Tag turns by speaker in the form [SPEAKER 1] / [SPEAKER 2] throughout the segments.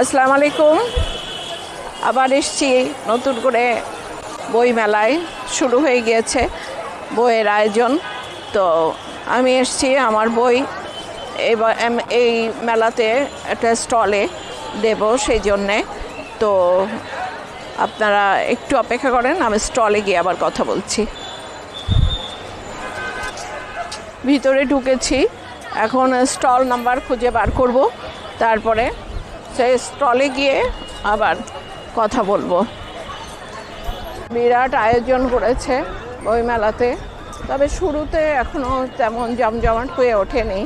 [SPEAKER 1] আসসালামু আলাইকুম। আবার এসছি নতুন করে বই মেলায়। শুরু হয়ে গিয়েছে বইয়ের আয়োজন। তো আমি এসছি আমার বই এবার এই মেলাতে একটা স্টলে দেব সেই জন্যে তো আপনারা একটু অপেক্ষা করেন, আমি স্টলে গিয়ে আবার কথা বলছি। ভিতরে ঢুকেছি। এখন স্টল নাম্বার খুঁজে বার করব। তারপরে সেই স্টলে গিয়ে আবার কথা বলব। বিরাট আয়োজন করেছে ওই মেলাতে। তবে শুরুতে এখনও তেমন জমজমাট হয়ে ওঠেনি।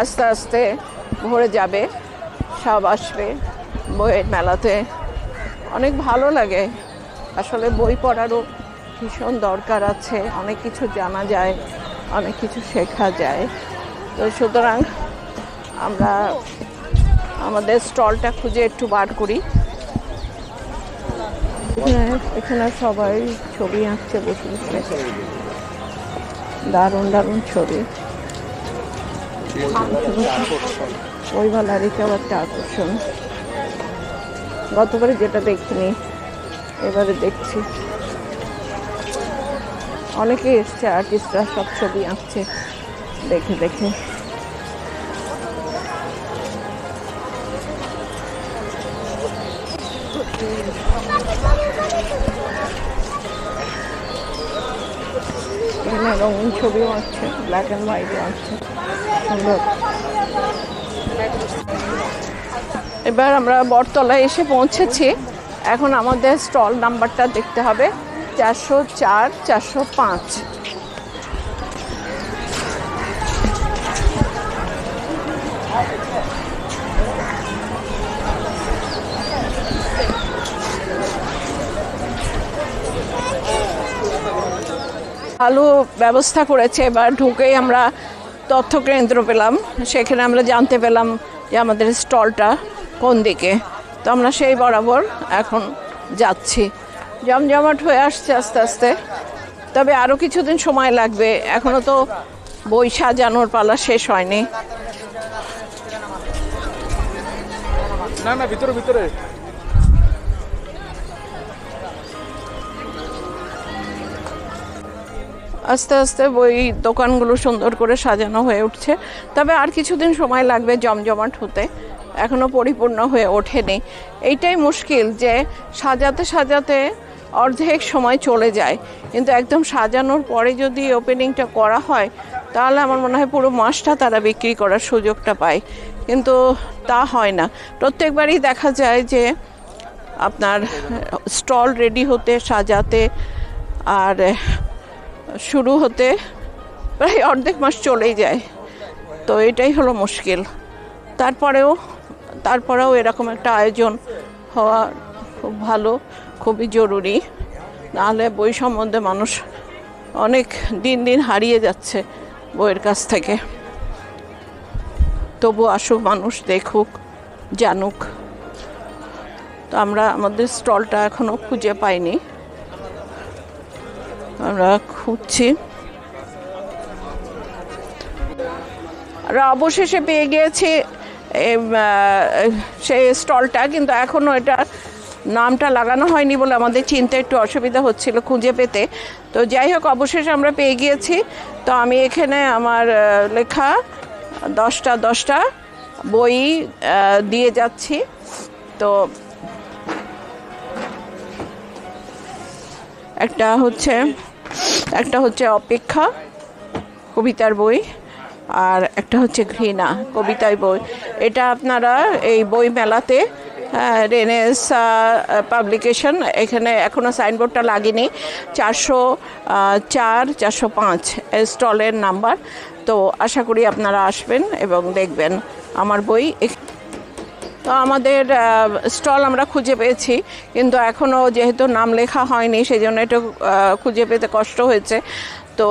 [SPEAKER 1] আস্তে আস্তে ভরে যাবে, সব আসবে বইয়ের মেলাতে। অনেক ভালো লাগে। আসলে বই পড়ারও ভীষণ দরকার আছে। অনেক কিছু জানা যায়, অনেক কিছু শেখা যায়। তো সুতরাং আমরা আমাদের স্টলটা খুঁজে একটু বার করি। এখানে এখানে সবাই ছবি আঁকছে, বসে বসে। দারুণ দারুণ ছবি। ওই বেলার এটাও একটা আকর্ষণ। গতবারে যেটা দেখিনি, এবারে দেখছি। অনেকে এসছে আর্টিস্টরা সব ছবি আঁকছে, দেখে দেখে। এখানে রঙিন ছবিও আঁকছে ব্ল্যাক অ্যান্ড হোয়াইটও আঁকছে। সুন্দর। এবার আমরা বটতলায় এসে পৌঁছেছি। এখন আমাদের স্টল নাম্বারটা দেখতে হবে, চারশো চার, চারশো পাঁচ। ভালো ব্যবস্থা করেছে এবার ঢুকেই আমরা তথ্য কেন্দ্র পেলাম। সেখানে আমরা জানতে পেলাম যে আমাদের স্টলটা কোন দিকে। তো আমরা সেই বরাবর এখন যাচ্ছি। জমজমাট হয়ে আসছে আস্তে আস্তে। তবে আরও কিছুদিন সময় লাগবে। এখনও তো বই সাজানোর পালা শেষ হয়নি।
[SPEAKER 2] না না, ভিতরে ভিতরে।
[SPEAKER 1] আস্তে আস্তে বই দোকানগুলো সুন্দর করে সাজানো হয়ে উঠছে। তবে আর কিছুদিন সময় লাগবে জমজমাট হতে। এখনও পরিপূর্ণ হয়ে ওঠেনি। এইটাই মুশকিল যে সাজাতে সাজাতে অর্ধেক সময় চলে যায়। কিন্তু একদম সাজানোর পরে যদি ওপেনিংটা করা হয়, তাহলে আমার মনে হয় পুরো মাসটা তারা বিক্রি করার সুযোগটা পায়। কিন্তু তা হয় না। প্রত্যেকবারই দেখা যায় যে আপনার স্টল রেডি হতে, সাজাতে আর শুরু হতে প্রায় অর্ধেক মাস চলেই যায়। তো এটাই হলো মুশকিল। তারপরেও তারপরেও এরকম একটা আয়োজন হওয়া খুব ভালো, খুবই জরুরি। নাহলে বই সম্বন্ধে মানুষ অনেক দিন দিন হারিয়ে যাচ্ছে বইয়ের কাছ থেকে। তবু আসুক মানুষ, দেখুক, জানুক। তো আমরা, আমাদের স্টলটা এখনও খুঁজে পাইনি। আমরা খুঁজছি। আমরা অবশেষে পেয়ে গিয়েছি সেই স্টলটা, কিন্তু এখনও এটা নামটা লাগানো হয়নি বলে আমাদের চিনতে একটু অসুবিধা হচ্ছিল খুঁজে পেতে। তো যাই হোক, অবশেষে আমরা পেয়ে গিয়েছি। তো আমি এখানে আমার লেখা, দশটা দশটা বই দিয়ে যাচ্ছি। তো একটা হচ্ছে একটা হচ্ছে অপেক্ষা, কবিতার বই, আর একটা হচ্ছে ঘৃণা কবিতায় বই। এটা আপনারা এই বই মেলাতে রেনেস পাবলিকেশন এখানে এখনও সাইনবোর্ডটা লাগেনি। চারশো চার, চারশো পাঁচ স্টলের নাম্বার তো আশা করি আপনারা আসবেন এবং দেখবেন। আমার বই তো আমাদের স্টল আমরা খুঁজে পেয়েছি, কিন্তু এখনও যেহেতু নাম লেখা হয়নি সেই জন্য একটু খুঁজে পেতে কষ্ট হয়েছে। তো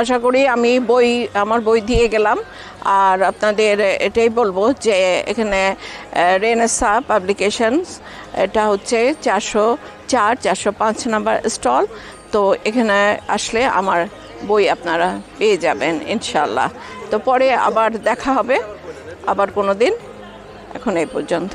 [SPEAKER 1] আশা করি আমি বই, আমার বই দিয়ে গেলাম। আর আপনাদের এটাই বলব যে এখানে রেনেসা পাবলিকেশনস এটা হচ্ছে চারশো চার, চারশো পাঁচ নাম্বার স্টল। তো এখানে আসলে আমার বই আপনারা পেয়ে যাবেন ইনশাল্লাহ তো পরে আবার দেখা হবে, আবার কোনো দিন। এখন এই পর্যন্ত